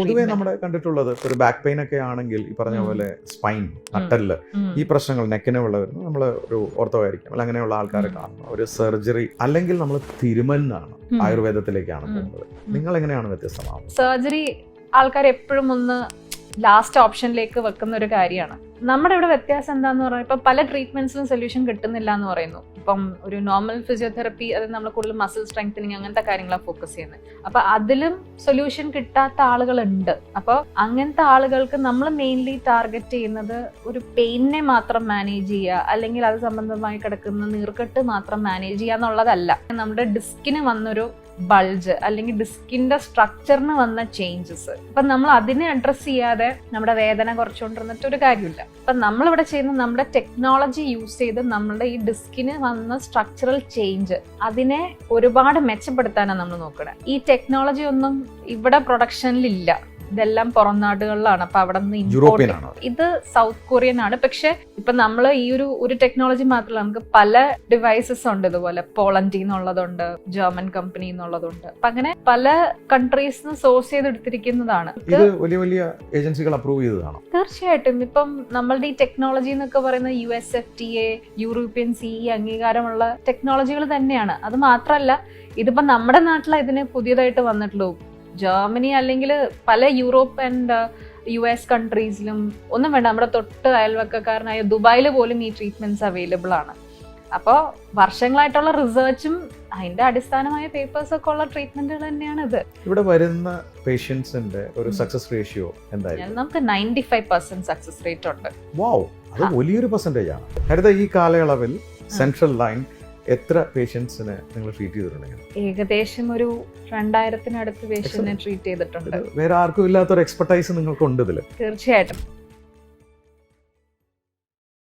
പൊതുവേ നമ്മുടെ കണ്ടിട്ടുള്ളത് ഒരു ബാക്ക് പെയിൻ ഒക്കെ ആണെങ്കിൽ ഈ പറഞ്ഞ പോലെ സ്പൈൻ നട്ടൽ ഈ പ്രശ്നങ്ങൾ നെക്കിനുള്ള വരുന്നത് നമ്മൾ ഒരു ഓർത്തോ ആയിരിക്കും അല്ല അങ്ങനെയുള്ള ആൾക്കാരെ. കാണുന്നു ഒരു സർജറി അല്ലെങ്കിൽ നമ്മൾ തിരുമലിനാണ് ആയുർവേദത്തിലേക്കാണ്. പോകുന്നത്. നിങ്ങൾ എങ്ങനെയാണ് വ്യത്യസ്തമാവുന്നത്? സർജറി ആൾക്കാർ എപ്പോഴും ഒന്ന് ലാസ്റ്റ് ഓപ്ഷനിലേക്ക് വെക്കുന്ന ഒരു കാര്യമാണ്. നമ്മുടെ ഇവിടെ വ്യത്യാസം എന്താന്ന് പറഞ്ഞാൽ ഇപ്പം പല ട്രീറ്റ്മെന്റ്സും സൊല്യൂഷൻ കിട്ടുന്നില്ല എന്ന് പറയുന്നു. ഇപ്പം ഒരു നോർമൽ ഫിസിയോതെറപ്പി അത് നമ്മൾ കൂടുതൽ മസിൽ സ്ട്രെങ്തനിങ് അങ്ങനത്തെ കാര്യങ്ങളാണ് ഫോക്കസ് ചെയ്യുന്നത് അപ്പൊ അതിലും സൊല്യൂഷൻ കിട്ടാത്ത ആളുകളുണ്ട്. അപ്പോൾ അങ്ങനത്തെ ആളുകൾക്ക് നമ്മൾ മെയിൻലി ടാർഗറ്റ് ചെയ്യുന്നത് ഒരു പെയിനെ മാത്രം മാനേജ് ചെയ്യുക അല്ലെങ്കിൽ അത് സംബന്ധമായി കിടക്കുന്ന നീർക്കെട്ട് മാത്രം മാനേജ് ചെയ്യുക എന്നുള്ളതല്ല. നമ്മുടെ ഡിസ്കിന് വന്നൊരു ബൾജ് അല്ലെങ്കിൽ ഡിസ്കിന്റെ സ്ട്രക്ചറിന് വന്ന ചേഞ്ചസ് അപ്പൊ നമ്മൾ അതിനെ അഡ്രസ് ചെയ്യാതെ നമ്മുടെ വേദന കുറച്ചുകൊണ്ടിരുന്നിട്ട് ഒരു കാര്യമില്ല. അപ്പൊ നമ്മളിവിടെ ചെയ്യുന്ന നമ്മുടെ ടെക്നോളജി യൂസ് ചെയ്ത് നമ്മുടെ ഈ ഡിസ്കിന് വന്ന സ്ട്രക്ചറൽ ചേഞ്ച് അതിനെ ഒരുപാട് മെച്ചപ്പെടുത്താനാണ് നമ്മൾ നോക്കുന്നത് ഈ ടെക്നോളജി ഒന്നും ഇവിടെ പ്രൊഡക്ഷനിൽ ഇല്ല. ഇതെല്ലാം പുറം നാടുകളിലാണ് അപ്പൊ അവിടെ നിന്ന് ഇമ്പോർട്ട് ഇത് സൗത്ത് കൊറിയൻ ആണ്. പക്ഷെ ഇപ്പൊ നമ്മൾ ഈ ഒരു ഒരു ടെക്നോളജി മാത്രമല്ല നമുക്ക് പല ഡിവൈസസ് ഉണ്ട് ഇതുപോലെ. പോളണ്ടിൽ നിന്നുള്ളതുണ്ട് ജർമ്മൻ കമ്പനി എന്നുള്ളതുണ്ട് അപ്പൊ അങ്ങനെ പല കൺട്രീസ് സോഴ്സ് ചെയ്തെടുത്തിരിക്കുന്നതാണ്. ഇത് വലിയ വലിയ ഏജൻസികൾ അപ്രൂവ് ചെയ്തതാണ്. തീർച്ചയായിട്ടും. ഇപ്പം നമ്മളുടെ ഈ ടെക്നോളജി എന്നൊക്കെ പറയുന്ന U S F T A European C അംഗീകാരമുള്ള ടെക്നോളജികൾ തന്നെയാണ്. അത് മാത്രമല്ല ഇതിപ്പോ നമ്മുടെ നാട്ടിൽ ഇതിന് പുതിയതായിട്ട് വന്നിട്ടുള്ളൂ ജർമ്മനി അല്ലെങ്കിൽ പല യൂറോപ്പ് ആൻഡ് യു എസ് കൺട്രീസിലും ഒന്നും വേണ്ട. നമ്മുടെ തൊട്ട് അയൽവക്കക്കാരനായ ദുബായിൽ പോലും ഈ ട്രീറ്റ്മെന്റ്സ് അവൈലബിൾ ആണ്. അപ്പോൾ വർഷങ്ങളായിട്ടുള്ള റിസർച്ചും അതിന്റെ അടിസ്ഥാനമായ പേപ്പേഴ്സ് ഒക്കെ ഉള്ള ട്രീറ്റ്മെന്റുകൾ തന്നെയാണ് ഇത്. ഇവിടെ വരുന്ന പേഷ്യൻസിന്റെ ഒരു സക്സസ് റേഷ്യോ എന്തായാലും നമുക്ക് ninety five percent success rate ഉണ്ട്. വാവ് അത് വലിയൊരു പെർസെന്റേജ് ആണ്. ഹരിത ഈ കാലയളവിൽ സെൻട്രൽ ലൈൻ എത്ര പേഷ്യൻസിനെ നിങ്ങൾ ട്രീറ്റ് ചെയ്തിട്ടുണ്ട് ഏകദേശം ഒരു രണ്ടായിരത്തിനടുത്ത് പേഷ്യൻസിനെ ട്രീറ്റ് ചെയ്തിട്ടുണ്ട്. വേറെ ആർക്കും ഇല്ലാത്ത ഒരു എക്സ്പെർട്ടൈസ് നിങ്ങൾക്കുണ്ട് ഇതിൽ തീർച്ചയായിട്ടും.